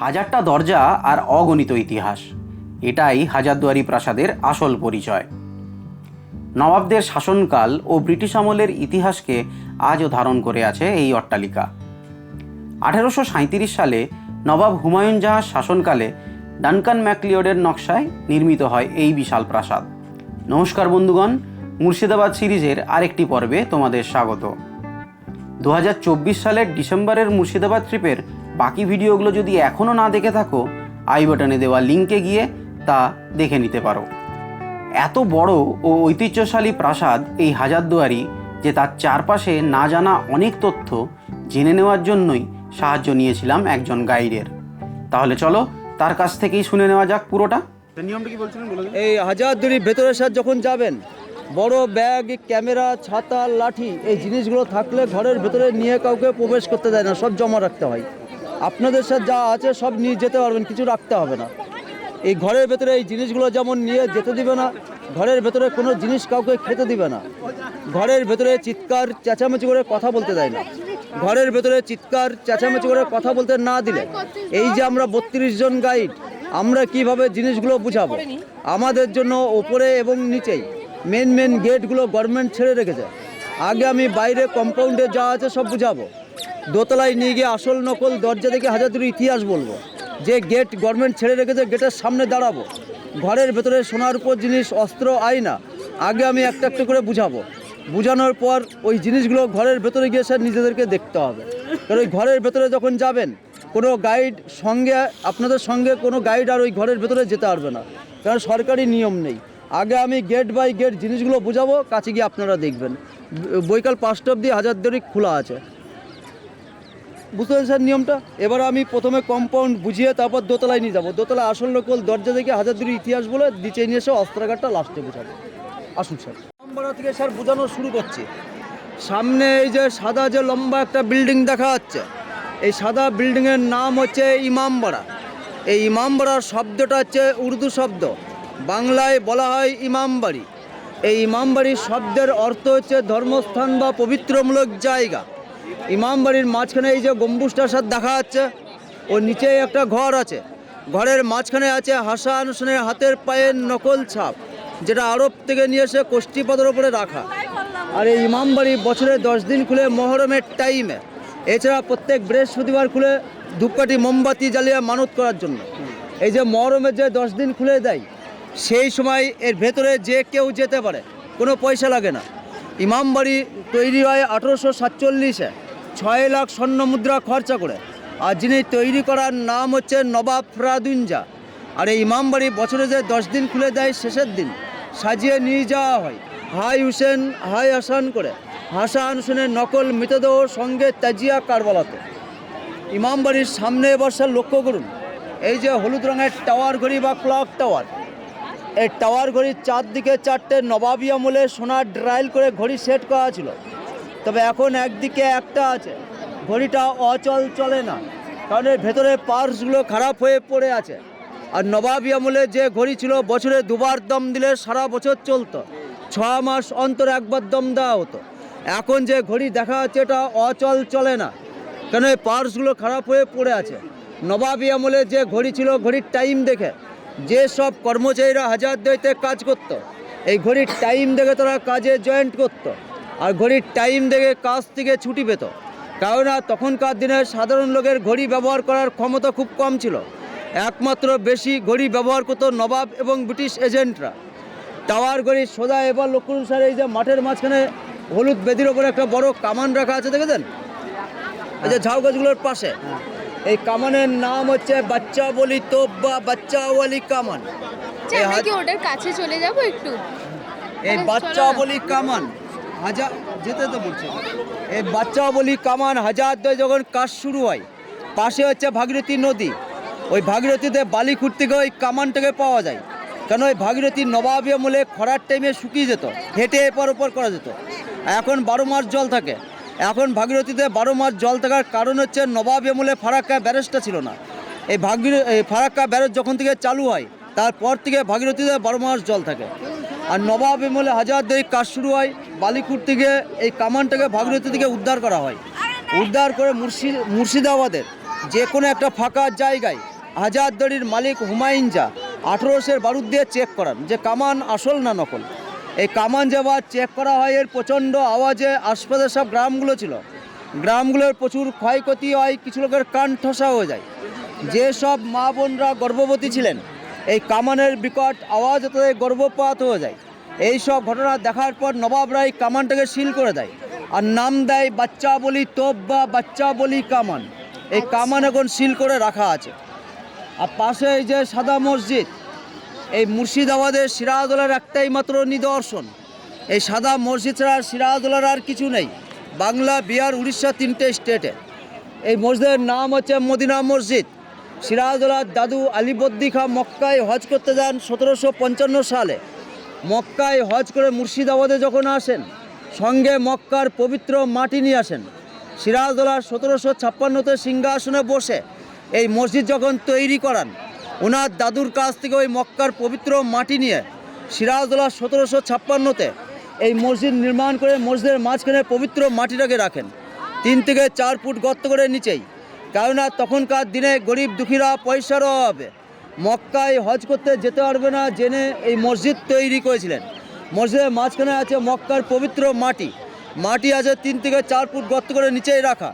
হাজারটা দরজা আর অগণিত ইতিহাস। এটাই হাজারদুয়ারি প্রাসাদের আসল পরিচয়। নবাবদের শাসনকাল ও ব্রিটিশ আমলের ইতিহাসকে আজও ধারণ করে আছে এই অট্টালিকা। আঠেরোশো সাঁইত্রিশ সালে নবাব হুমায়ুন জাহাজ শাসনকালে ডানকান ম্যাকলিওডের নকশায় নির্মিত হয় এই বিশাল প্রাসাদ। নমস্কার বন্ধুগণ, মুর্শিদাবাদ সিরিজের আরেকটি পর্বে তোমাদের স্বাগত। দু হাজার চব্বিশ সালের ডিসেম্বরের মুর্শিদাবাদ ট্রিপের বাকি ভিডিওগুলো যদি এখনও না দেখে থাকো আই বাটনে দেওয়া লিঙ্কে গিয়ে তা দেখে নিতে পারো। এত বড় ও ঐতিহ্যশালী প্রাসাদ এই হাজারদুয়ারি যে তার চারপাশে না জানা অনেক তথ্য জেনে নেওয়ার জন্যই সাহায্য নিয়েছিলাম একজন গাইডের। তাহলে চলো তার কাছ থেকেই শুনে নেওয়া যাক পুরোটা। নিয়মটা কি বলছিলেন? এই হাজারদুয়ারি ভেতরের সাথে যখন যাবেন বড় ব্যাগ ক্যামেরা ছাতা লাঠি এই জিনিসগুলো থাকলে ঘরের ভেতরে নিয়ে কাউকে প্রবেশ করতে দেয় না সব জমা রাখতে হয়। আপনাদের সাথে যা আছে সব নিয়ে যেতে পারবেন, কিছু রাখতে হবে না। এই ঘরের ভেতরে এই জিনিসগুলো যেমন নিয়ে যেতে দিবে না, ঘরের ভেতরে কোনো জিনিস কাউকে খেতে দিবে না। ঘরের ভেতরে চিৎকার, চেঁচামেচি করে কথা বলতে দেয় না। ঘরের ভেতরে চিৎকার, চেঁচামেচি করে কথা বলতে না দিলে। এই যে আমরা বত্রিশ জন গাইড, আমরা কীভাবে জিনিসগুলো বুঝাবো? আমাদের জন্য ওপরে এবং নিচেই মেন মেন গেটগুলো গভর্নমেন্ট ছেড়ে রেখেছে। আগে আমি বাইরে কম্পাউন্ডে যা আছে সব বুঝাবো। দোতলায় নিয়ে গিয়ে আসল নকল দরজা থেকে হাজার ইতিহাস বলব। যে গেট গভর্নমেন্ট ছেড়ে রেখেছে গেটের সামনে দাঁড়াবো। ঘরের ভেতরে সোনার উপর জিনিস, অস্ত্র, আয়না, আগে আমি একটা একটা করে বুঝাবো। বুঝানোর পর ওই জিনিসগুলো ঘরের ভেতরে গিয়ে স্যার নিজেদেরকে দেখতে হবে। কারণ ওই ঘরের ভেতরে যখন যাবেন, কোনো গাইড সঙ্গে, আপনাদের সঙ্গে কোনো গাইড আর ওই ঘরের ভেতরে যেতে পারবে না। কারণ সরকারি নিয়ম নেই। আগে আমি গেট বাই গেট জিনিসগুলো বুঝাবো, কাছে গিয়ে আপনারা দেখবেন। বৈকাল পাঁচটা অবধি হাজার দড়ি খোলা আছে। বুঝতে পারছেন স্যার নিয়মটা? এবার আমি প্রথমে কম্পাউন্ড বুঝিয়ে তারপর দোতলায় নিয়ে যাব। দোতলায় আসল নকল দরজা থেকে হাজার দুটি ইতিহাস বলে নিচে নিয়ে এসে অস্ত্রাগারটা লাস্টে বোঝাবো। আসুন স্যার। নম্বর থেকে স্যার বোঝানো শুরু করছি। সামনে এই যে সাদা যে লম্বা একটা বিল্ডিং দেখা যাচ্ছে, এই সাদা বিল্ডিংয়ের নাম হচ্ছে ইমামবাড়া। এই ইমামবাড়ার শব্দটা হচ্ছে উর্দু শব্দ। বাংলায় বলা হয় ইমামবাড়ি। এই ইমামবাড়ির শব্দের অর্থ হচ্ছে ধর্মস্থান বা পবিত্রমূলক জায়গা। ইমামবাড়ির মাঝখানে এই যে গম্বুজটার সাথে দেখা যাচ্ছে, ওর নিচে একটা ঘর আছে। ঘরের মাঝখানে আছে হাসান হোসেনের হাতের পায়ের নকল ছাপ, যেটা আরব থেকে নিয়ে এসে কোষ্ঠীপদের ওপরে রাখা। আর এই ইমামবাড়ি বছরে দশ দিন খুলে মহরমের টাইমে এছাড়া প্রত্যেক বৃহস্পতিবার খুলে ধূপকাঠি, মোমবাতি জ্বালিয়ে মানত করার জন্য। এই যে মহরমের যে দশ দিন খুলে দেয়, সেই সময় এর ভেতরে যে কেউ যেতে পারে, কোনো পয়সা লাগে না। ইমামবাড়ি তৈরি হয় আঠেরোশো সাতচল্লিশে। ছয় লাখ স্বর্ণ মুদ্রা খরচা করে। আর যিনি তৈরি করার নাম হচ্ছে নবাব ফরাদুঞ্জা আর এই ইমামবাড়ি বছরে যে দশ দিন খুলে দেয়, শেষের দিন সাজিয়ে নিয়ে যাওয়া হয়। হাই হুসেন, হাই হাসান করে। হাসান হুসেনের নকল মৃতদেহ সঙ্গে তাজিয়া কারবালাতে। ইমামবাড়ির সামনে বর্ষার লক্ষ্য করুন। এই যে হলুদ রঙের টাওয়ার ঘড়ি বা ক্লক টাওয়ার। এই টাওয়ার ঘড়ির চারদিকে চারটে নবাবী আমলে সোনার ড্রাইল করে ঘড়ি সেট করা ছিল। তবে এখন একদিকে একটা আছে, ঘড়িটা অচল চলে না, কারণ এর ভেতরে পার্সগুলো খারাপ হয়ে পড়ে আছে আর নবাবী আমলে যে ঘড়ি ছিল, বছরে দুবার দম দিলে সারা বছর চলতো, ছ মাস অন্তর একবার দম দেওয়া হতো এখন যে ঘড়ি দেখা যাচ্ছে, এটা অচল চলে না, কেন এই পার্সগুলো খারাপ হয়ে পড়ে আছে নবাবী আমলে যে ঘড়ি ছিল, ঘড়ির টাইম দেখে যে সব কর্মচারীরা হাজার দইতে কাজ করত। এই ঘড়ির টাইম দেখে তারা কাজে জয়েন্ট করত। আর ঘড়ির টাইম দেখে কাজ থেকে ছুটি পেত। কেননা তখনকার দিনে সাধারণ লোকের ঘড়ি ব্যবহার করার ক্ষমতা খুব কম ছিল। একমাত্র বেশি ঘড়ি ব্যবহার করতো নবাব এবং ব্রিটিশ এজেন্টরা টাওয়ার ঘড়ি সোজা এবার লক্ষ্য স্যার এই যে মাঠের মাঝখানে হলুদ বেদির ওপরে একটা বড় কামান রাখা আছে দেখেছেন? এই যে ঝাউ গাছগুলোর পাশে। এই কামানের নাম হচ্ছে বাচ্চা বলি তোপ বা বাচ্চা ওয়ালি কামান। আচ্ছা, ওটার কাছে চলে যাব একটু? এই বাচ্চা বলি কামান। হাজার যেতে তো বলছে। এই বাচ্চা বলি কামান হাজার দয় যখন কাজ শুরু হয়, পাশে হচ্ছে ভাগীরথী নদী। ওই ভাগীরথীতে বালি খুঁড়তে গিয়ে ওই কামানটাকে পাওয়া যায়। কেন ওই ভাগীরথী নবাবী আমলে খরার টাইমে শুকিয়ে যেত, হেঁটে এপার ওপর করা যেত। এখন বারো মাস জল থাকে। এখন ভাগীরথীতে বারো মাস জল থাকার কারণ হচ্ছে নবাবী আমলে ফারাক্কা ব্যারেজটা ছিল না। এই ভাগীর, এই ফারাক্কা ব্যারেজ যখন থেকে চালু হয়, তারপর থেকে ভাগীরথীতে বারো মাস জল থাকে। আর নবাব আমলে হাজার দেরি কাজ শুরু হয় বালিকুট থেকে এই কামানটাকে ভাগীরথী থেকে উদ্ধার করা হয়। উদ্ধার করে মুর্শিদ মুর্শিদাবাদের যে কোনো একটা ফাঁকা জায়গায় হাজারদড়ির মালিক হুমায়ুন যা আঠেরোশের বারুদ দিয়ে চেক করান যে কামান আসল না নকল। এই কামান যাবার চেক করা হয়, এর প্রচণ্ড আওয়াজে আশপাশের সব গ্রামগুলো ছিল। গ্রামগুলোর প্রচুর ক্ষয়ক্ষতি হয়, কিছু লোকের কান ঠসা হয়ে যায়। যেসব মা বোনরা গর্ভবতী ছিলেন, এই কামানের বিকট আওয়াজ তাদের গর্ভপাত হয়ে যায়। এই সব ঘটনা দেখার পর নবাব রায় কামানটাকে সিল করে দেয়। আর নাম দেয় বাচ্চা বলি তোপ বা বাচ্চা বলি কামান। এই কামান এখন সিল করে রাখা আছে। আর পাশে এই যে সাদা মসজিদ, এই মুর্শিদাবাদের সিরাজদৌলার একটাই মাত্র নিদর্শন। এই সাদা মসজিদ ছাড়া সিরাজদৌলার আর কিছু নেই। বাংলা, বিহার, উড়িষ্যা তিনটে স্টেটে। এই মসজিদের নাম হচ্ছে মদিনা মসজিদ। সিরাজদৌলার দাদু আলিবদ্দি খাঁ মক্কায় হজ করতে যান সতেরোশো পঞ্চান্ন সালে। মক্কায় হজ করে মুর্শিদাবাদে যখন আসেন, সঙ্গে মক্কার পবিত্র মাটি নিয়ে আসেন। সিরাজদোলার সতেরোশো ছাপ্পান্নতে সিংহাসনে বসে এই মসজিদ যখন তৈরি করান, ওনার দাদুর কাছ থেকে ওই মক্কার পবিত্র মাটি নিয়ে সিরাজদৌলা সতেরোশো ছাপ্পান্নতে এই মসজিদ নির্মাণ করে মসজিদের মাঝখানে পবিত্র মাটিটাকে রাখেন। তিন থেকে চার ফুট গর্ত করে নিচেই। কেননা তখনকার দিনে গরিব দুঃখীরা পয়সার অভাবে মক্কায় হজ করতে যেতে পারবে না জেনে এই মসজিদ তৈরি করেছিলেন। মসজিদের মাঝখানে আছে মক্কার পবিত্র মাটি। মাটি আছে তিন থেকে চার ফুট গর্ত করে নিচেই রাখা।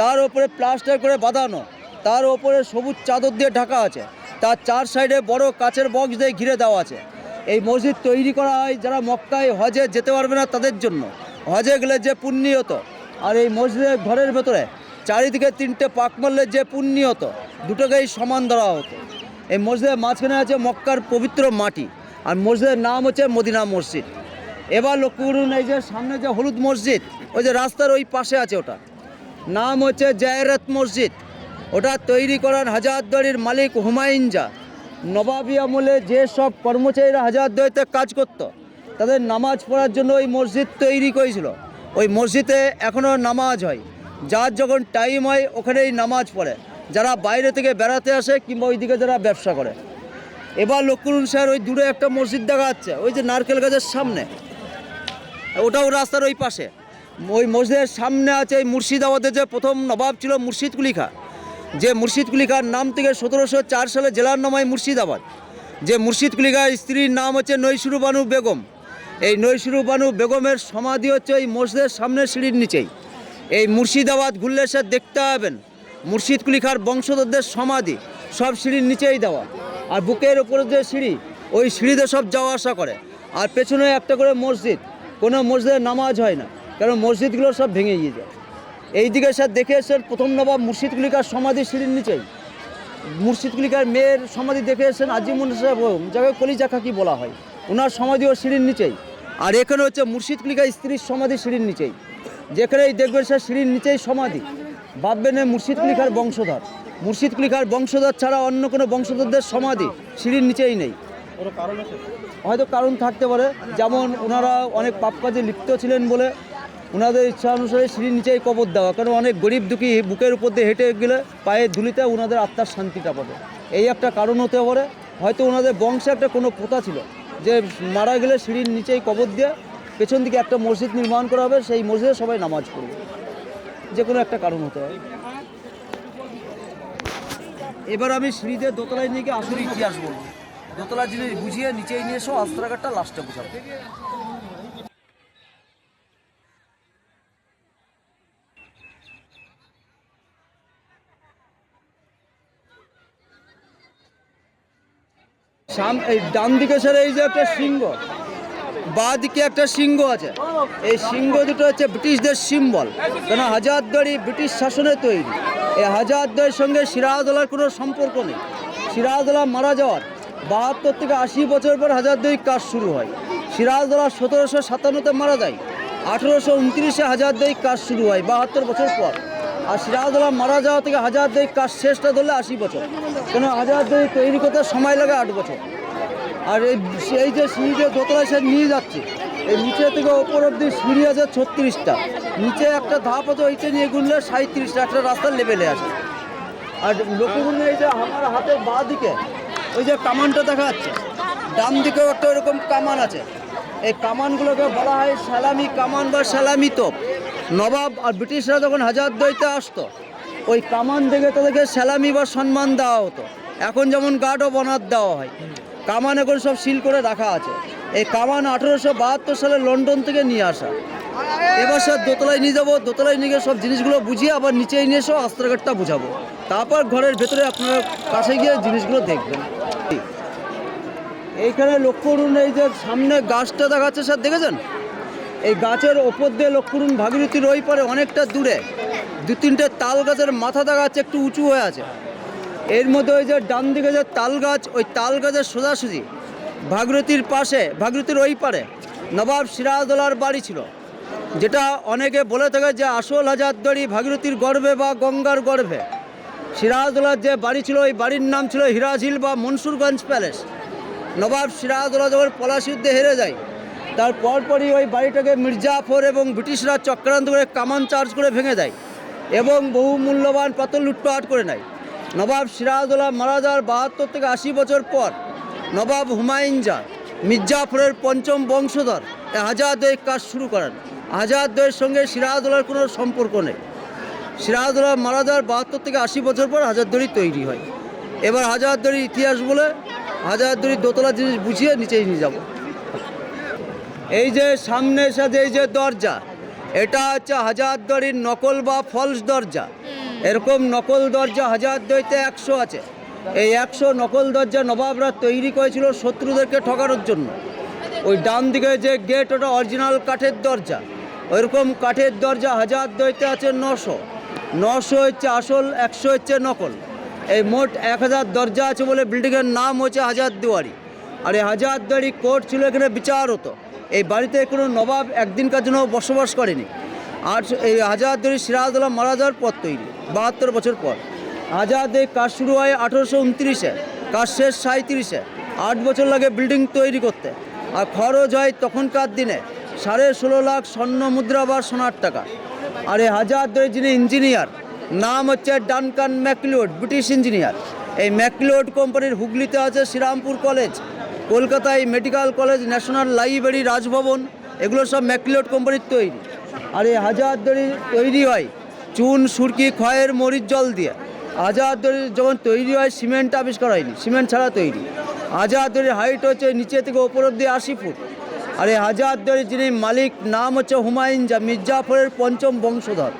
তার ওপরে প্লাস্টার করে বাঁধানো। তার ওপরে সবুজ চাদর দিয়ে ঢাকা আছে। তার চার সাইডে বড় কাচের বক্স দিয়ে ঘিরে দেওয়া আছে। এই মসজিদ তৈরি করা হয় যারা মক্কায় হজে যেতে পারবে না তাদের জন্য। হজে গেলে যে পুণ্যি হতো আর এই মসজিদের ঘরের ভেতরে চারিদিকে তিনটে পাক মারলে যে পুণ্যি হতো দুটোকেই সমান ধরা হতো। এই মসজিদের মাঝখানে আছে মক্কার পবিত্র মাটি আর মসজিদের নাম হচ্ছে মদিনা মসজিদ। এবার লক্ষ্য করুন এই যে সামনে যে হলুদ মসজিদ, ওই যে রাস্তার ওই পাশে আছে ওটা। নাম হচ্ছে জায়রাত মসজিদ। ওটা তৈরি করার হাজারদুয়ারির মালিক হুমায়ুন যা নবাবী আমলে যে সব কর্মচারীরা হাজারদুয়ারিতে কাজ করত, তাদের নামাজ পড়ার জন্য ওই মসজিদ তৈরি করেছিল। ওই মসজিদে এখনও নামাজ হয়। যার যখন টাইম হয়, ওখানেই নামাজ পড়ে। যারা বাইরে থেকে বেড়াতে আসে কিংবা ওইদিকে যারা ব্যবসা করে। এবার করুন স্যার ওই দূরে একটা মসজিদ দেখা যাচ্ছে, ওই যে নারকেল গাছের সামনে। ওটাও রাস্তার ওই পাশে। ওই মসজিদের সামনে আছে এই মুর্শিদাবাদের যে প্রথম নবাব ছিল মুর্শিদ কুলি খাঁ যে মুর্শিদ কুলি খাঁর নাম থেকে সতেরোশো চার সালে জেলার নাম হয় মুর্শিদাবাদ। যে মুর্শিদ খাঁর স্ত্রীর নাম হচ্ছে নৈশুরু বানু বেগম। এই নৈশুরু বানু বেগমের সমাধি হচ্ছে এই মসজিদের সামনের সিঁড়ির নিচেই। এই মুর্শিদাবাদ ঘুরলে স্যার দেখতে পাবেন মুর্শিদ কুলি খাঁর বংশধরদের সমাধি, সব সিঁড়ির নিচেই দেওয়া। আর বুকের ওপরে যে সিঁড়ি, ওই সিঁড়িতে সব যাওয়া আসা করে। আর পেছনে একটা করে মসজিদ, কোনো মসজিদে নামাজ হয় না, কারণ মসজিদগুলো সব ভেঙে গিয়ে যায়। এইদিকে স্যার দেখে এসেছেন প্রথম নবাব মুর্শিদ কুলিকার সমাধি সিঁড়ির নিচেই। মুর্শিদ কুলিকার মেয়ের সমাধি দেখে এসেছেন আজিমুন সাহেব যাকে কলিজা খাকি বলা হয়, ওনার সমাধিও সিঁড়ির নিচেই। আর এখানে হচ্ছে মুর্শিদ কুলিকার স্ত্রীর সমাধি সিঁড়ির নিচেই। যেখানেই দেখবেন স্যার সিঁড়ির নিচেই সমাধি। ভাববেন এ মুর্শিদ কুলিকার বংশধর। মুর্শিদ কুলিকার বংশধর ছাড়া অন্য কোনো বংশধরদের সমাধি সিঁড়ির নিচেই নেই। হয়তো কারণ থাকতে পারে যেমন ওনারা অনেক পাপ কাজে লিপ্ত ছিলেন বলে ওনাদের ইচ্ছা অনুসারে সিঁড়ির নিচেই কবর দেওয়া কারণ অনেক গরিব দুঃখী বুকের উপর দিয়ে হেঁটে গেলে পায়ে ধুলিতে ওনাদের আত্মার শান্তিটা পাবে এই একটা কারণ হতে পারে হয়তো ওনাদের বংশে একটা কোনো প্রথা ছিল যে মারা গেলে সিঁড়ির নিচেই কবর দিয়ে পেছন দিকে একটা মসজিদ নির্মাণ করা হবে সেই মসজিদে সবাই নামাজ পড়বে। যে কোনো একটা কারণ হতে পারে। এবার আমি সিঁড়িতে দোতলায় নিয়ে গিয়ে আসলে ইতিহাস বলব। দোতলা জিনিস বুঝিয়ে নিচেই নিয়ে এসো আস্ত্রাঘাটটা লাস্টে বুঝাবো। এই ডান দিকে স্যার এই যে একটা সিংহ বা দিকে একটা সিংহ আছে। এই সিংহ দুটো হচ্ছে ব্রিটিশদের সিম্বল কেন হাজারদুয়ারি ব্রিটিশ শাসনে তৈরি। এই হাজারদুয়ারির সঙ্গে সিরাজদৌলার কোনো সম্পর্ক নেই। সিরাজদৌলা মারা যাওয়ার বাহাত্তর থেকে আশি বছর পর হাজারদুয়ারি কাজ শুরু হয়। সিরাজদৌলা সতেরোশো সাতান্নতে মারা যায়। আঠেরোশো উনত্রিশে হাজারদুয়ারি কাজ শুরু হয় বাহাত্তর বছর পর। আর সিরাজদৌলা মারা যাওয়া থেকে হাজারদুয়ারি কাজ শেষটা ধরলে আশি বছর। কেন হাজারদুয়ারি তৈরি করতে সময় লাগে আট বছর। আর এই এই যে সিঁড়ি দোতলায় সে নিয়ে যাচ্ছে, এই নিচে থেকে ওপর অব্দি সিঁড়ি আছে ছত্রিশটা। নিচে একটা ধাপ আছে, ওইটা নিয়ে গুনলে সাঁত্রিশটা একটা রাস্তার লেভেলে আছে আর লোকগুলো এই যে আমার হাতের বাঁ দিকে, ওই যে কামানটা দেখা যাচ্ছে, ডান দিকেও একটা এরকম কামান আছে। এই কামানগুলোকে বলা হয় সালামি কামান বা সালামি তোপ। নবাব আর ব্রিটিশরা যখন হাজারদুয়ারিতে আসতো, ওই কামান থেকে তাদেরকে স্যালামি বা সম্মান দেওয়া হতো। এখন যেমন গার্ড ও বনার দেওয়া হয়। কামান এখন সব সিল করে রাখা আছে। এই কামান আঠেরোশো বাহাত্তর সালে লন্ডন থেকে নিয়ে আসা। এবার স্যার দোতলায় নিয়ে যাব, দোতলায় নিয়ে সব জিনিসগুলো বুঝিয়ে আবার নিচেই নিয়ে এসেও অস্ত্রাগারটা বুঝাবো। তারপর ঘরের ভেতরে আপনারা কাছে গিয়ে জিনিসগুলো দেখবেন। এইখানে লক্ষ্য করুন, এই যে সামনে গাছটা দেখাচ্ছে স্যার, দেখেছেন? এই গাছের ওপর দিয়ে লক্ষ্য করুন, ভাগীরথীর ওই পারে অনেকটা দূরে দু তিনটে তাল গাছের মাথা দেখাচ্ছে, একটু উঁচু হয়ে আছে। এর মধ্যে ওই যে ডান দিকে যে তাল গাছ ওই তাল গাছের সোজাসুজি ভাগরতির পাশে, ভাগীরথীর ওই পারে নবাব সিরাজদৌলার বাড়ি ছিল, যেটা অনেকে বলে থাকে যে আসল হাজারদড়ি ভাগীরথীর গর্ভে বা গঙ্গার গর্ভে। সিরাজদৌলার যে বাড়ি ছিল, ওই বাড়ির নাম ছিল হিরাঝিল বা মনসুরগঞ্জ প্যালেস। নবাব সিরাজদৌলা যখন পলাশি যুদ্ধে হেরে যায়, তার পরপরই ওই বাড়িটাকে মির্জাফর এবং ব্রিটিশরা চক্রান্ত করে কামান চার্জ করে ভেঙে দেয় এবং বহু মূল্যবান পাথর লুটপাট করে নেয়। নবাব সিরাজদৌলা মারা যাওয়ার বাহাত্তর থেকে আশি বছর পর নবাব হুমায়ুন জা মির্জাফরের পঞ্চম বংশধর হাজারদয়ের কাজ শুরু করেন। হাজারদয়ের সঙ্গে সিরাজদৌলার কোনো সম্পর্ক নেই। সিরাজদৌলা মারা যাওয়ার বাহাত্তর থেকে আশি বছর পর হাজারদড়ি তৈরি হয়। এবার হাজারদড়ির ইতিহাস বলে হাজারদড়ির দোতলা জিনিস বুঝিয়ে নিচেই নিয়ে যাব। এই যে সামনে সাথে এই যে দরজা, এটা হচ্ছে হাজারদড়ির নকল বা ফলস দরজা। এরকম নকল দরজা হাজারদড়িতে একশো আছে। এই একশো নকল দরজা নবাবরা তৈরি করেছিল শত্রুদেরকে ঠকানোর জন্য। ওই ডান দিকে যে গেট ওটা অরিজিনাল কাঠের দরজা। ওইরকম কাঠের দরজা হাজার দইতে আছে নশো। নশো হচ্ছে আসল, একশো হচ্ছে নকল। এই মোট এক হাজার দরজা আছে বলে বিল্ডিংয়ের নাম হচ্ছে হাজার দুয়ারি। আর এই হাজার দুয়ারি কোর্ট ছিল এখানে বিচার হতো এই বাড়িতে কোনো নবাব একদিনকার জন্য বসবাস করেনি। আর এই হাজার দুয়ারি সিরাজদৌল্লা মারা যাওয়ার পর তৈরি, বাহাত্তর বছর পর। হাজারদের কাজ শুরু হয় আঠেরোশো উনত্রিশে, কাজ শেষ সাঁত্রিশে আট বছর লাগে বিল্ডিং তৈরি করতে। আর খরচ হয় তখনকার দিনে সাড়ে ষোলো লাখ স্বর্ণ মুদ্রা বা সোনার টাকা। আর এই হাজারদের যিনি ইঞ্জিনিয়ার নাম হচ্ছে ডানকান ম্যাকলিওড ব্রিটিশ ইঞ্জিনিয়ার এই ম্যাকলিওড কোম্পানির হুগলিতে আছে শ্রীরামপুর কলেজ, কলকাতায় medical college, national library, Rajbhavan. এগুলো সব ম্যাকলিওড কোম্পানির তৈরি। আর এই হাজারদড়ি তৈরি হয়, চুন, সুরকি ক্ষয়ের মরিচ, জল দিয়ে। হাজারদড়ি যখন তৈরি হয়, সিমেন্ট আবিষ্কার হয়নি, সিমেন্ট ছাড়া তৈরি। হাজারদড়ির হাইট হচ্ছে নিচে থেকে ওপর অব্দি আশি ফুট। আর এই হাজারদড়ির যিনি মালিক, নাম হচ্ছে হুমায়ুন জা মির্জাফরের পঞ্চম বংশধর।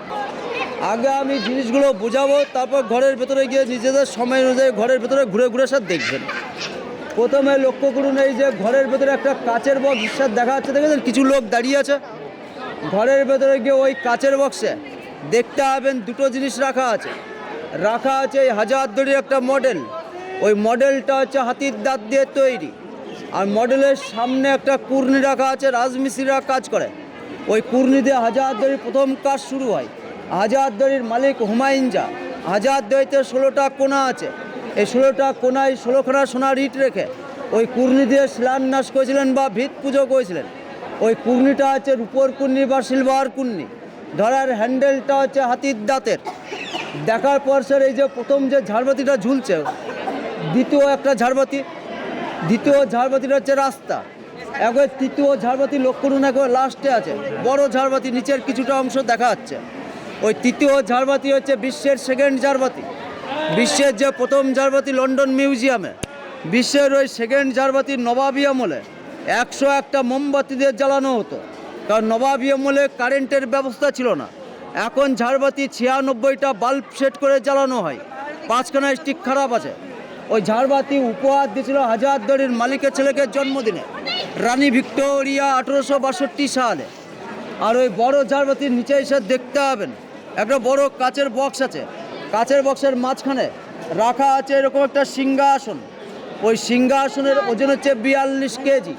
আগে আমি জিনিসগুলো বোঝাবো, তারপর ঘরের ভেতরে গিয়ে নিজেদের সময় অনুযায়ী ঘরের ভেতরে ঘুরে ঘুরে সব দেখবেন। প্রথমে লক্ষ্য করুন এই যে ঘরের ভেতরে একটা কাচের বক্স দেখা যাচ্ছে, দেখেছেন? কিছু লোক দাঁড়িয়ে আছে। ঘরের ভেতরে গিয়ে ওই কাচের বক্সে দেখতে পাবেন দুটো জিনিস রাখা আছে। রাখা আছে এই হাজারদড়ির একটা মডেল ওই মডেলটা হচ্ছে হাতির দাঁত দিয়ে তৈরি। আর মডেলের সামনে একটা কুর্নি রাখা আছে, রাজমিস্ত্রিরা কাজ করে। ওই কুর্নি দিয়ে হাজারদড়ির প্রথম কাজ শুরু হয়। হাজারদড়ির মালিক হুমায়ুন জা হাজারদড়িতে ষোলোটা কোনা আছে। এই ষোলোটা কোনায় ষোলোখানা সোনার ইট রেখে ওই কুর্নি দিয়ে শিলান্যাস করেছিলেন বা ভিত পুজো করেছিলেন। ওই কুর্নিটা হচ্ছে রূপোর কুর্নি বা সিলভার কুর্নি। ধরার হ্যান্ডেলটা হচ্ছে হাতির দাঁতের। দেখার পর স্যার এই যে প্রথম যে ঝাড়বাতিটা ঝুলছে, দ্বিতীয় একটা ঝাড়বাতি, দ্বিতীয় ঝাড়বাতিটা হচ্ছে রাস্তা। একবার তৃতীয় ঝাড়বাতি লক্ষ্য করুন, একবার লাস্টে আছে। বড় ঝাড়বাতি, নিচের কিছুটা অংশ দেখা যাচ্ছে। ওই তৃতীয় ঝাড়বাতি হচ্ছে বিশ্বের সেকেন্ড ঝাড়বাতি। বিশ্বের যে প্রথম ঝাড়বাতি লন্ডন মিউজিয়ামে বিশ্বের ওই সেকেন্ড ঝাড়বাতি নবাবি আমলে একশো একটা মোমবাতি দিয়ে জ্বালানো হতো। কারণ নবাবী আমলে কারেন্টের ব্যবস্থা ছিল না। এখন ঝাড়বাতি ছিয়ানব্বইটা বাল্ব সেট করে জ্বালানো হয়। পাঁচখানা স্টিক খারাপ আছে। ওই ঝাড়বাতি উপহার দিয়েছিল হাজারদড়ির মালিকের ছেলেকে জন্মদিনে। রানী ভিক্টোরিয়া আঠেরোশো বাষট্টি সালে। আর ওই বড় ঝাড়বাতির নিচে এসে দেখতে পাবেন, একটা বড় কাচের বক্স আছে। কাচের বক্সের মাঝখানে রাখা আছে এরকম একটা সিংহাসন। ওই সিংহাসনের ওজন হচ্ছে বিয়াল্লিশ কেজি।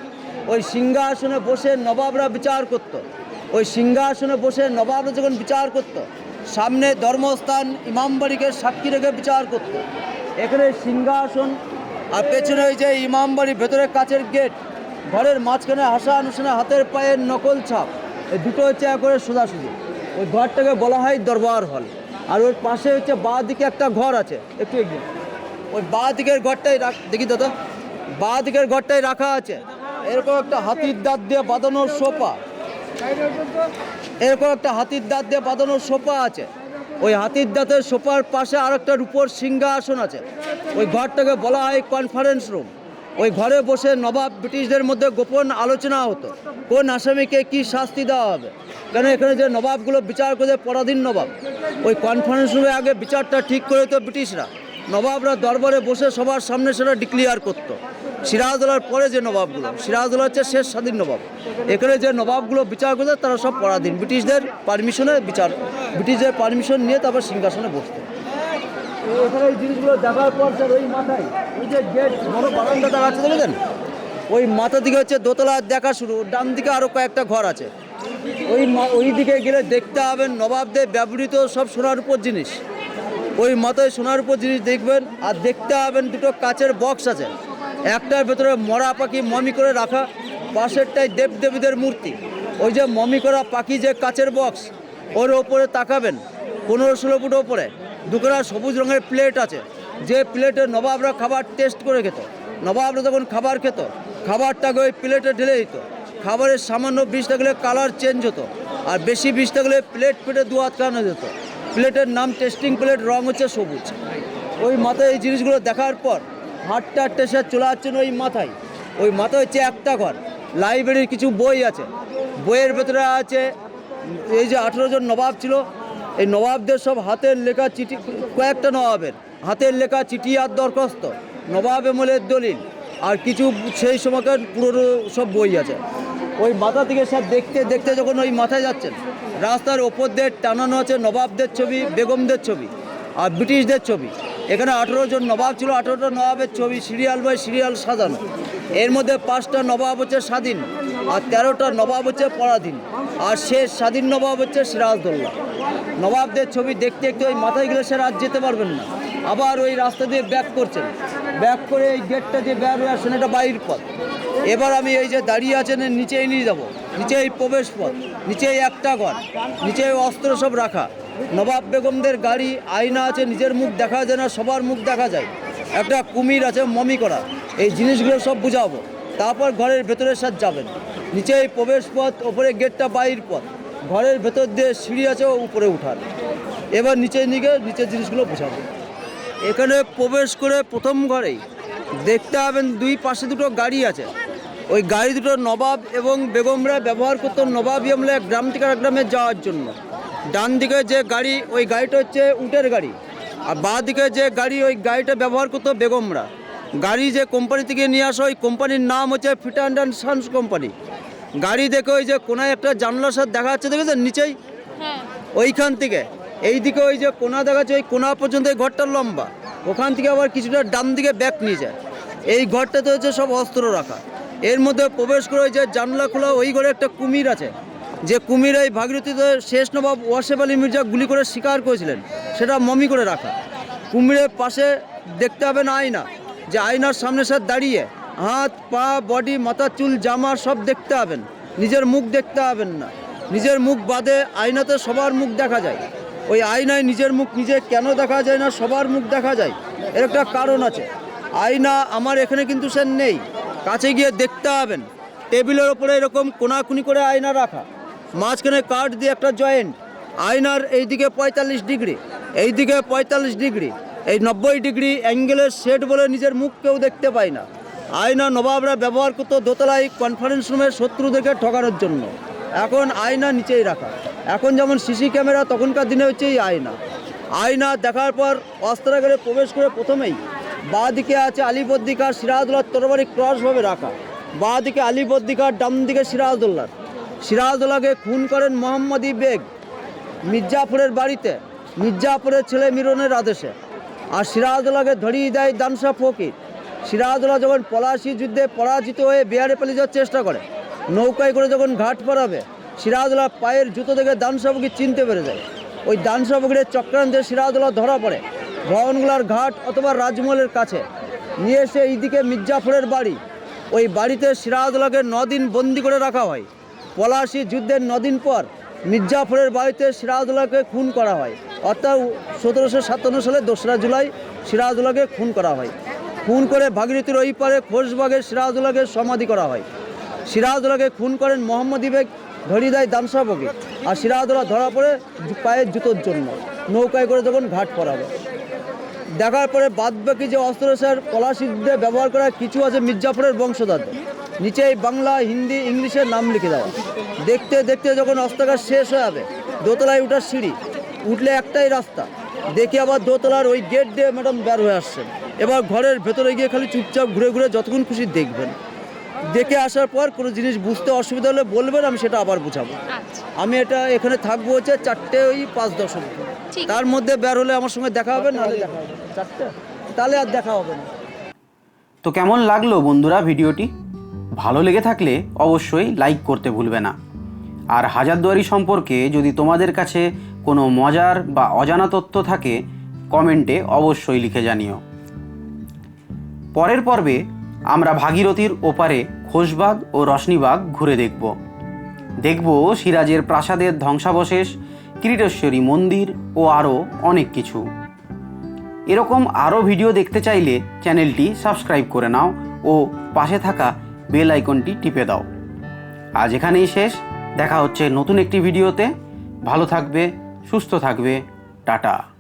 ওই সিংহাসনে বসে নবাবরা বিচার করত। ওই সিংহাসনে বসে নবাবরা যখন বিচার করত, সামনে ধর্মস্থান ইমামবাড়িকে সাক্ষী রেখে বিচার করত। এখানে সিংহাসন আর পেছনে ওই যে ইমামবাড়ি ভেতরে কাচের গেট, ঘরের মাঝখানে হাসান হোসেনের হাতের পায়ের নকল ছাপ, এই দুটো হচ্ছে একবারে সোজাসুজি। ওই ঘরটাকে বলা হয় দরবার হল। আর ওর পাশে হচ্ছে বাঁ দিকে একটা ঘর আছে, একটু এগিয়ে। ওই বাঁ দিকের ঘরটাই রাখ দেখি দাদা বাঁ দিকের ঘরটাই রাখা আছে। এরকম একটা হাতির দাঁত দিয়ে বাঁধানোর সোফা এরকম একটা হাতির দাঁত দিয়ে বাঁধানোর সোফা আছে। ওই হাতির দাঁতের সোপার পাশে আর একটা রূপোর সিংহাসন আছে। ওই ঘরটাকে বলা হয় কনফারেন্স রুম ওই ঘরে বসে নবাব ব্রিটিশদের মধ্যে গোপন আলোচনা হতো। কোন আসামিকে কি শাস্তি দেওয়া হবে? কেন এখানে যে নবাবগুলো বিচার করে পরাধীন নবাব? ওই কনফারেন্স রুমে আগে বিচারটা ঠিক করে তো ব্রিটিশরা। নবাবরা দরবারে বসে সবার সামনে সেটা ডিক্লিয়ার করতো। সিরাজদৌলার পরে যে নবাবগুলো সিরাজদৌলা হচ্ছে শেষ স্বাধীন নবাব। এখানে যে নবাবগুলো বিচার করতে তারা সব পরাধীন। ব্রিটিশদের পারমিশনে বিচার, ব্রিটিশদের পারমিশন নিয়ে তারপর সিংহাসনে বসতো এখানে এই জিনিসগুলো দেখার পর স্যার, ওই মাথায়, ওই যে গেট বড় বারান্দা দেখা আছে ওই মাথা দিকে হচ্ছে দোতলা দেখা শুরু, ডান দিকে আরও কয়েকটা ঘর আছে। ওই ওই দিকে গেলে দেখতে হবেন নবাবদের ব্যবহৃত সব সোনার উপর জিনিস। ওই মাথায় সোনার উপর জিনিস দেখবেন, আর দেখতে হবেন দুটো কাচের বক্স আছে। একটার ভেতরে মরা পাখি মমি করে রাখা, পাশেরটাই দেবদেবীদের মূর্তি। ওই যে মমি করা পাখি যে কাচের বক্স ওর ওপরে তাকাবেন, পনেরো ষোলো ফুট ওপরে। দুখানা সবুজ রঙের প্লেট আছে। যে প্লেটে নবাবরা খাবার টেস্ট করে খেত। নবাবরা যখন খাবার খেত খাবারটাকে ওই প্লেটে ঢেলে দিত। খাবারের সামান্য বিষ থাকলে কালার চেঞ্জ হতো আর বেশি বিষ থাকলে প্লেট পেটে দু হাত কানো যেত। প্লেটের নাম টেস্টিং প্লেট রং হচ্ছে সবুজ। ওই মাথায় এই জিনিসগুলো দেখার পর হাটটা হাঁটতে সে চলে যাচ্ছেন ওই মাথায়। ওই মাথায় হচ্ছে একটা ঘর। লাইব্রেরির কিছু বই আছে। বইয়ের ভেতরে আছে, এই যে আঠেরো জন নবাব ছিল, এই নবাবদের সব হাতের লেখা চিঠি, কয়েকটা নবাবের হাতের লেখা চিঠি আর দরখাস্ত, নবাব এমলের দলিল আর কিছু সেই সময়কার পুরনো সব বই আছে। ওই মাথা থেকে সব দেখতে দেখতে যখন ওই মাথায় যাচ্ছেন, রাস্তার ওপর দিয়ে টানানো আছে নবাবদের ছবি, বেগমদের ছবি আর ব্রিটিশদের ছবি। এখানে আঠেরো জন নবাব ছিল, আঠেরোটা নবাবের ছবি, সিরিয়াল বাই সিরিয়াল সাজানো। এর মধ্যে পাঁচটা নবাব হচ্ছে স্বাধীন আর তেরোটা নবাব হচ্ছে পরাধীন। আর শেষ স্বাধীন নবাব হচ্ছে সিরাজদৌল্লা নবাবদের ছবি দেখতে দেখতে ওই মাথায় গেলে সে রাত যেতে পারবেন না। আবার ওই রাস্তা দিয়ে ব্যাক করছেন। ব্যাক করে এই গেটটা দিয়ে বের হয়ে আসছেন, এটা বাইরের পথ। এবার আমি এই যে দাঁড়িয়ে আছেন নিচেই নিয়ে যাব। নিচেই প্রবেশ পথ নিচেই একটা ঘর নিচে অস্ত্র সব রাখা। নবাব বেগমদের গাড়ি, আয়না আছে, নিজের মুখ দেখা যায় না, সবার মুখ দেখা যায়। একটা কুমির আছে, মমি করা। এই জিনিসগুলো সব বুঝাবো। তারপর ঘরের ভেতরের সাথে যাবেন। নিচেই প্রবেশ পথ ওপরে গেটটা বাইর পথ। ঘরের ভেতর দিয়ে সিঁড়ি আছে উপরে উঠার এবার নিচে গিয়ে নিচের জিনিসগুলো বোঝাবো। এখানে প্রবেশ করে প্রথম ঘরেই দেখতে পাবেন দুই পাশে দুটো গাড়ি আছে। ওই গাড়ি দুটো নবাব এবং বেগমরা ব্যবহার করতো নবাব আমলে এক গ্রাম থেকে গ্রামে যাওয়ার জন্য। ডান দিকে যে গাড়ি ওই গাড়িটা হচ্ছে উটের গাড়ি। আর বাঁ দিকে যে গাড়ি ওই গাড়িটা ব্যবহার করতো বেগমরা। গাড়ি যে কোম্পানি থেকে নিয়ে আসা ওই কোম্পানির নাম হচ্ছে fit and and sons company. গাড়ি দেখে ওই যে কোনায় একটা জানলার সাথে দেখা যাচ্ছে দেখেছেন? নিচেই? হ্যাঁ। ওইখান থেকে। এই দিকে ওই যে কোনা দেখাচ্ছে ওই কোনা পর্যন্ত এই ঘরটা লম্বা। ওখান থেকে আবার কিছুটা ডান দিকে ব্যাক নিয়ে যায়। এই ঘরটাতে হচ্ছে সব অস্ত্র রাখা। এর মধ্যে প্রবেশ করে যে জানলা খোলা ওই ঘরে একটা কুমির আছে, যে কুমির এই ভাগীরথীতে শেষ নবাব ওয়াসেফ আলী মির্জা গুলি করে শিকার করেছিলেন, সেটা মমি করে রাখা। কুমিরের পাশে দেখতে হবে না আয়না, যে আয়নার সামনে সাথে দাঁড়িয়ে হাত, পা, বডি, মাথা, চুল, জামা সব দেখতে হবেন নিজের মুখ দেখতে হবেন না। নিজের মুখ বাদে আয়নাতে সবার মুখ দেখা যায়। ওই আয়নায় নিজের মুখ নিজে কেন দেখা যায় না, সবার মুখ দেখা যায়, এর একটা কারণ আছে। আয়না আমার এখানে কিন্তু সে নেই কাছে গিয়ে দেখতে হবেন টেবিলের ওপরে এরকম কোনাকুনি করে আয়না রাখা। মাঝখানে কাঠ দিয়ে একটা জয়েন্ট। আয়নার এইদিকে পঁয়তাল্লিশ ডিগ্রি, এইদিকে পঁয়তাল্লিশ ডিগ্রি, এই নব্বই ডিগ্রি অ্যাঙ্গেলের সেট বলে নিজের মুখ কেউ দেখতে পায় না। আয়না নবাবরা ব্যবহার করতো দোতলায় কনফারেন্স রুমের শত্রুদেরকে ঠকানোর জন্য। এখন আয়না নিচেই রাখা। এখন যেমন সিসি ক্যামেরা তখনকার দিনে হচ্ছে এই আয়না। আয়না দেখার পর অস্ত্রাগারে প্রবেশ করে প্রথমেই বাঁ দিকে আছে আলিবদ্দিকার সিরাজদৌল্লার তরবারি ক্রসভাবে রাখা। বাঁ দিকে আলিবদ্দিকার ডান দিকে সিরাজদৌল্লার সিরাজদৌল্লাকে খুন করেন মোহাম্মদী বেগ মির্জাপুরের বাড়িতে, মির্জাপুরের ছেলে মিরনের আদেশে। আর সিরাজদৌল্লাকে ধরিয়ে দেয় দানসা ফকির। সিরাজদৌল্লা যখন পলাশি যুদ্ধে পরাজিত হয়ে বিহারে পালিয়ে যাওয়ার চেষ্টা করে, নৌকায় করে যখন ঘাট পড়াবে সিরাজদৌল্লা পায়ের জুতো দেখে দানসা ফকির চিনতে পেরে যায়। ওই দানসা ফকিরের চক্রান্তে সিরাজদৌল্লা ধরা পড়ে। ভবনগুলার ঘাট অথবা রাজমহলের কাছে। নিয়ে এসে এইদিকে মির্জাফরের বাড়ি। ওই বাড়িতে সিরাজদৌল্লাকে নদিন বন্দি করে রাখা হয়। পলাশি যুদ্ধের নদিন পর মির্জাফরের বাড়িতে সিরাজদৌল্লাকে খুন করা হয়। অর্থাৎ সতেরোশো সাতান্ন সালে দোসরা জুলাই সিরাজদৌল্লাকে খুন করা হয়। খুন করে ভাগীরথীর ওই পারে খোশবাগের সিরাজদৌল্লাকে সমাধি করা হয়। সিরাজদৌল্লাকে খুন করেন মোহাম্মদ ইবেক ধরিয়ে দেয় আর সিরাজদৌল্লা ধরা পড়ে পায়ের জুতোর জন্য। নৌকায় করে তখন ঘাট পড়াবে। দেখার পরে বাদ বাকি যে অস্ত্র অস্ত্রসার পলাশিতে ব্যবহার করা কিছু আছে মির্জাফরের বংশধর নিচেই বাংলা হিন্দি ইংলিশের নাম লিখে দেওয়া। দেখতে দেখতে যখন অস্ত্রাগার শেষ হয়ে যাবে দোতলায় উঠার সিঁড়ি উঠলে একটাই রাস্তা। দেখি আবার দোতলার ওই গেট দিয়ে ম্যাডাম বের হয়ে আসছেন। এবার ঘরের ভেতরে গিয়ে খালি চুপচাপ ঘুরে ঘুরে যতক্ষণ খুশি দেখবেন। দেখে আসার পর কোনো জিনিস বুঝতে অসুবিধা হলে বলবেন আমি সেটা আবার বুঝাবো। আচ্ছা। আমি এটা এখানে থাকব হচ্ছে চারটে ওই পাঁচ দশ অবধি। ঠিক তার মধ্যে বের হলে আমার সঙ্গে দেখা হবে নাহলে দেখা হবে। না। চারটে? তাহলে আর দেখা হবে না। তো কেমন লাগল বন্ধুরা ভিডিওটি? ভালো লেগে থাকলে অবশ্যই লাইক করতে ভুলবে না। আর হাজারদুয়ারি সম্পর্কে যদি তোমাদের কাছে কোনো মজার বা অজানা তথ্য থাকে কমেন্টে অবশ্যই লিখে জানিও। পরের পর্বে আমরা ভাগীরথীর ওপারে খোশবাগ ও রশনিবাগ ঘুরে দেখব। দেখব সিরাজের প্রাসাদের ধ্বংসাবশেষ কিরিটেশ্বরী মন্দির ও আরও অনেক কিছু। এরকম আরও ভিডিও দেখতে চাইলে চ্যানেলটি সাবস্ক্রাইব করে নাও ও পাশে থাকা বেল আইকনটি টিপে দাও। আজ এখানেই শেষ। দেখা হচ্ছে নতুন একটি ভিডিওতে। ভালো থাকবে, সুস্থ থাকবে। টাটা।